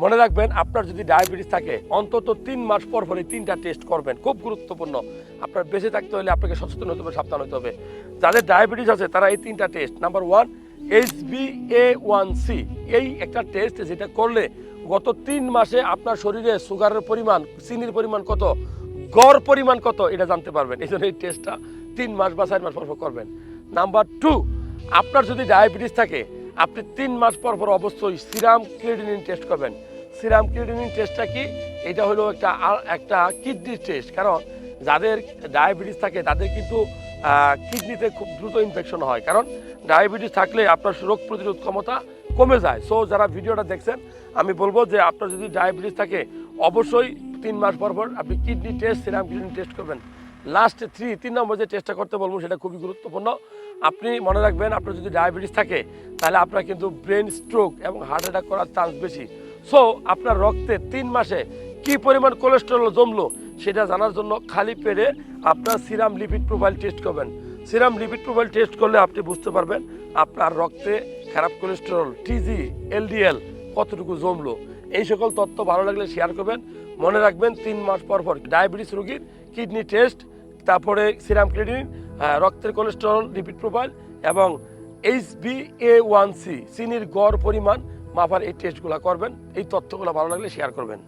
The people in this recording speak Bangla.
মনে রাখবেন, আপনার যদি ডায়াবেটিস থাকে, অন্তত তিন মাস পর পরে তিনটা টেস্ট করবেন। খুব গুরুত্বপূর্ণ। আপনার বেঁচে থাকতে হলে আপনাকে সচেতন হতে হবে, সাবধান হতে হবে। যাদের ডায়াবেটিস আছে, তারা এই তিনটা test number one H B A one C এই একটা টেস্ট যেটা করলে গত তিন মাসে আপনার শরীরে সুগারের পরিমাণ, চিনির পরিমাণ কত, গড় পরিমাণ কত, এটা জানতে পারবেন। এই জন্য এই টেস্টটা তিন মাস বা চার মাস পর পর করবেন। নাম্বার টু আপনার যদি ডায়াবেটিস থাকে আপনি তিন মাস পর পর অবশ্যই সিরাম ক্রিয়েটিনিন টেস্ট করবেন। সিরাম ক্রিয়েটিনিন টেস্টটা কি? এটা হলো একটা একটা কিডনি টেস্ট। কারণ যাদের ডায়াবেটিস থাকে, তাদের কিন্তু কিডনিতে খুব দ্রুত ইনফেকশন হয়। কারণ ডায়াবেটিস থাকলে আপনার রোগ প্রতিরোধ ক্ষমতা কমে যায়। সো যারা ভিডিওটা দেখছেন, আমি বলব যে আপনার যদি ডায়াবেটিস থাকে, অবশ্যই তিন মাস পর পর আপনি kidney test, serum kidney test করবেন। লাস্ট থ্রি তিন নম্বর যে টেস্টটা করতে বলব, সেটা খুবই গুরুত্বপূর্ণ। আপনি মনে রাখবেন, আপনার যদি ডায়াবেটিস থাকে, তাহলে আপনার কিন্তু ব্রেন স্ট্রোক এবং হার্ট অ্যাটাক করার চান্স বেশি। সো আপনার রক্তে তিন মাসে কি পরিমাণ কোলেস্টেরল জমলো, সেটা জানার জন্য খালি পেটে আপনার সিরাম লিপিড প্রোফাইল টেস্ট করবেন। সিরাম লিপিড প্রোফাইল টেস্ট করলে আপনি বুঝতে পারবেন, আপনার রক্তে খারাপ কোলেস্টেরল টিজি এলডিএল কতটুকু জমলো? এই সকল তথ্য ভালো লাগলে শেয়ার করবেন। মনে রাখবেন, তিন মাস পর পর ডায়াবেটিস রোগীর কিডনি টেস্ট তারপরে সিরাম ক্রেডিন রক্তের কোলেস্টেরল লিপিড প্রোফাইল এবং H B A one C চিনির গড় পরিমাণ, মাপার এই টেস্টগুলো করবেন। এই তথ্যগুলো ভালো লাগলে শেয়ার করবেন।